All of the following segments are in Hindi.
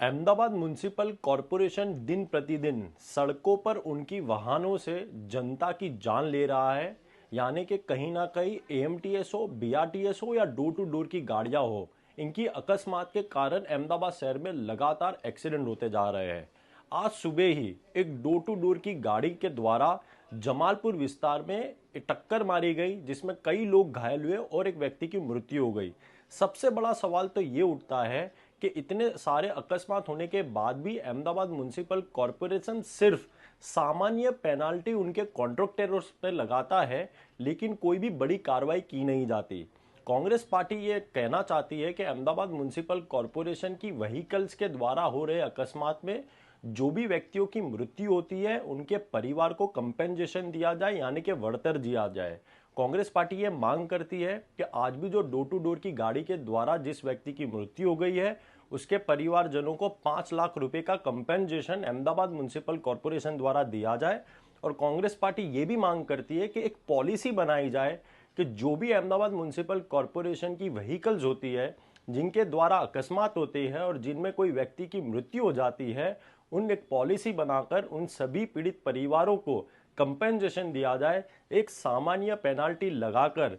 अहमदाबाद म्यूनिसिपल कॉरपोरेशन दिन प्रतिदिन सड़कों पर उनकी वाहनों से जनता की जान ले रहा है। यानी कि कहीं ना कहीं ए एम टी एस हो बी आर टी एस हो या डोर टू डोर की गाड़ियाँ हो, इनकी अकस्मात के कारण अहमदाबाद शहर में लगातार एक्सीडेंट होते जा रहे हैं। आज सुबह ही एक डोर टू डोर की गाड़ी के द्वारा जमालपुर विस्तार में टक्कर मारी गई, जिसमें कई लोग घायल हुए और एक व्यक्ति की मृत्यु हो गई। सबसे बड़ा सवाल तो ये उठता है कि इतने सारे अकस्मात होने के बाद भी अहमदाबाद म्यूनिसिपल कॉरपोरेशन सिर्फ़ सामान्य पेनाल्टी उनके कॉन्ट्रैक्टरों पर लगाता है, लेकिन कोई भी बड़ी कार्रवाई की नहीं जाती। कांग्रेस पार्टी ये कहना चाहती है कि अहमदाबाद म्यूनिसिपल कॉरपोरेशन की वहीकल्स के द्वारा हो रहे अकस्मात में जो भी व्यक्तियों की मृत्यु होती है, उनके परिवार को कंपेंसेशन दिया जाए, यानी कि वर्तर दिया जाए। कांग्रेस पार्टी ये मांग करती है कि आज भी जो डोर टू डोर की गाड़ी के द्वारा जिस व्यक्ति की मृत्यु हो गई है उसके परिवारजनों को पाँच लाख रुपए का कंपेंसेशन अहमदाबाद म्यूनिसिपल कॉरपोरेशन द्वारा दिया जाए। और कांग्रेस पार्टी ये भी मांग करती है कि एक पॉलिसी बनाई जाए कि जो भी अहमदाबाद म्यूनिसिपल कॉरपोरेशन की व्हीकल्स होती है, जिनके द्वारा अकस्मात होते हैं और जिनमें कोई व्यक्ति की मृत्यु हो जाती है, उन एक पॉलिसी बनाकर उन सभी पीड़ित परिवारों को कंपेंसेशन दिया जाए। एक सामान्य पेनाल्टी लगाकर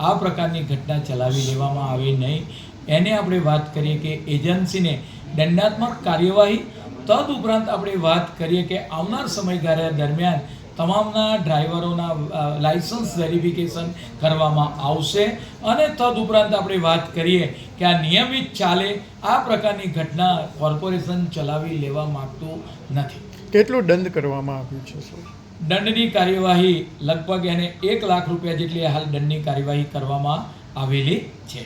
આ પ્રકારની ઘટના ચલાવી લેવામાં આવે નહીં. એને આપણે વાત કરીએ કે એજન્સીને દંડાત્મક કાર્યવાહી તદ ઉપરાંત આપણે વાત કરીએ કે આવનાર સમયગાળા દરમિયાન તમામના ડ્રાઈવરોના લાઇસન્સ વેરિફિકેશન કરવામાં આવશે અને તદ ઉપરાંત આપણે વાત કરીએ કે આ નિયમિત ચાલે આ પ્રકારની ઘટના કોર્પોરેશન ચલાવી લેવા માગતું નથી. કેટલો દંડ કરવામાં આવ્યું છે, સર? દંડની કાર્યવાહી લગભગ એને એક લાખ રૂપિયા જેટલી હાલ દંડની કાર્યવાહી કરવામાં આવેલી છે.